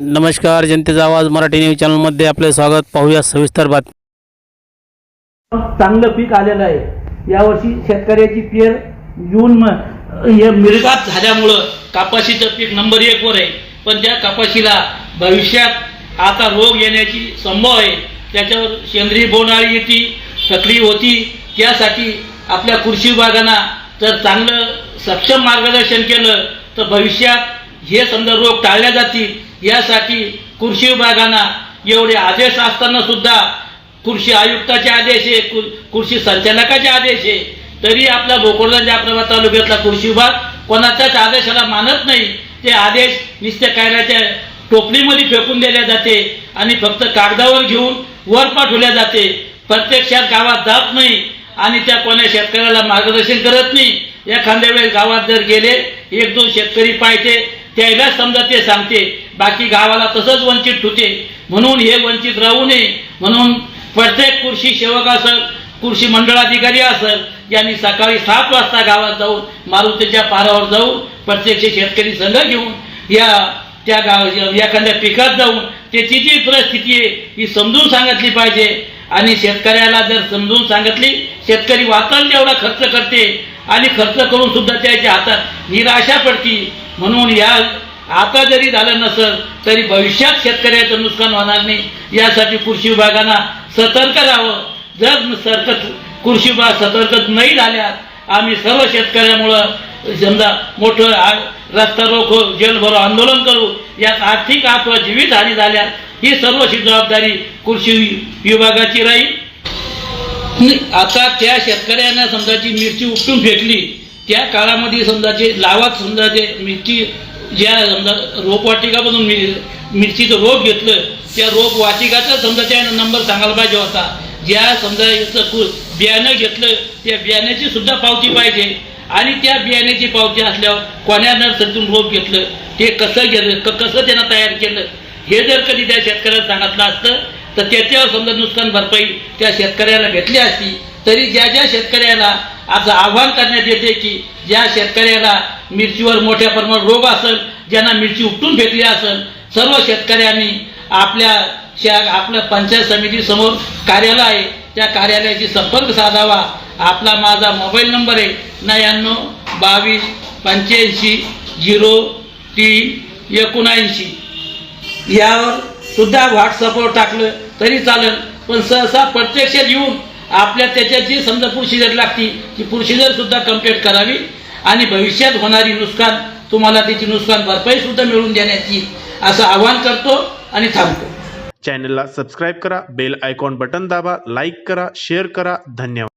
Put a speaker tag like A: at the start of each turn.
A: नमस्कार जनतेचा आवाज मराठी न्यूज चॅनलमध्ये आपले स्वागत. पाहूया सविस्तर बातमी.
B: चांगलं पीक आलेलं आहे. यावर्षी शेतकऱ्याची पेर जून हे मिरगात झाल्यामुळं कापाशीचं पीक नंबर एक वर आहे. पण त्या कापाशीला भविष्यात आता रोग येण्याची संभव आहे. त्याच्यावर सेंद्रिय बोंडाळी येते सक्रिय होती. त्यासाठी आपल्या कृषी विभागांना जर चांगलं सक्षम मार्गदर्शन केलं तर भविष्यात हे समजा रोग टाळल्या जातील. यासाठी कृषी विभागांना एवढे आदेश असताना सुद्धा कृषी आयुक्ताचे आदेश आहे कृषी संचालकाचे आदेश आहे. तरी आपला भोकरदा जाफराबाद तालुक्यातला कृषी विभाग कोणाच्याच आदेशाला मानत नाही ते आदेश निश्चय कायद्याच्या टोपलीमध्ये फेकून दिल्या जाते आणि फक्त कागदावर घेऊन वर पाठवल्या जाते. प्रत्यक्षात गावात जात नाही आणि त्या कोण्या शेतकऱ्याला मार्गदर्शन करत नाही. एखाद्या वेळेस गावात जर गेले एक दोन शेतकरी पाहिजे त्याला समजा ते सांगते बाकी गावाला तसंच वंचित ठेवते म्हणून हे वंचित राहू नये. म्हणून प्रत्येक कृषी सेवक असेल कृषी मंडळाधिकारी असेल यांनी सकाळी सात वाजता गावात जाऊन मारुतीच्या पारावर जाऊन प्रत्यक्ष शेतकरी संघ घेऊन या त्या गाव एखाद्या पिकात जाऊन त्याची जी परिस्थिती आहे ही समजून सांगितली पाहिजे. आणि शेतकऱ्याला जर समजून सांगितली शेतकरी वाचन तेवढा खर्च करते. आणि खर्च करून सुद्धा त्याच्या हातात निराशा पडती. म्हणून या आता जरी झालं नसेल तरी भविष्यात शेतकऱ्याचं नुकसान होणार नाही. यासाठी कृषी विभागानं सतर्क राहावं. जर सरकत कृषी विभाग सतर्क नाही झाल्यास आम्ही सर्व शेतकऱ्यामुळं समजा मोठं रस्ता रोखो जेलभरो आंदोलन करू यात आर्थिक अथवा जीवित हानी झाल्यास ही सर्वची जबाबदारी कृषी विभागाची राहील. आता त्या शेतकऱ्यांना समजा जी मिरची उपटून फेकली त्या काळामध्ये समजा जे लावात समजा जे मिरची ज्या समजा रोपवाटिकामधून मी मिरचीचं रोप घेतलं त्या रोपवाटिकाचा समजा त्या नंबर सांगायला पाहिजे होता. ज्या समजा याचं बियाणं घेतलं त्या बियाण्याची सुद्धा पावती पाहिजे. आणि त्या बियाण्याची पावती असल्यावर कोण्या नर्सरीतून रोप घेतलं ते कसं गेलं क कसं त्यानं तयार केलं हे जर कधी त्या शेतकऱ्याला सांगितलं असतं तर त्याच्यावर समजा नुकसान भरपाई त्या शेतकऱ्याला भेटली असती तरी ज्या ज्या शेतकऱ्याला आज आव्हान करण्यात येते की ज्या शेतकऱ्याला मिरचीवर मोठ्या प्रमाणात रोग असेल ज्यांना मिरची उपटून फेकली असेल सर्व शेतकऱ्यांनी आपल्या शा आपल्या पंचायत समितीसमोर कार्यालय आहे. त्या कार्यालयाशी संपर्क साधावा. आपला माझा मोबाईल नंबर आहे नव्याण्णव बावीस पंच्याऐंशी झिरो तीन एकोणऐंशी. यावर सुद्धा व्हॉट्सअपवर टाकलं तरी चालेल. पण सहसा प्रत्यक्षात येऊन आपल्या त्याच्यात जी समजा प्रोसिजर लागती ती प्रोसिजर सुद्धा कंप्लीट करावी. आणि भविष्यात होणारी नुकसान तुम्हाला त्याची नुकसान भरपाई सुद्धा मिळवून देण्याची असं आवाहन करतो आणि थांबतो.
C: चॅनलला सबस्क्राईब करा बेल आयकॉन बटन दाबा लाईक करा शेअर करा. धन्यवाद.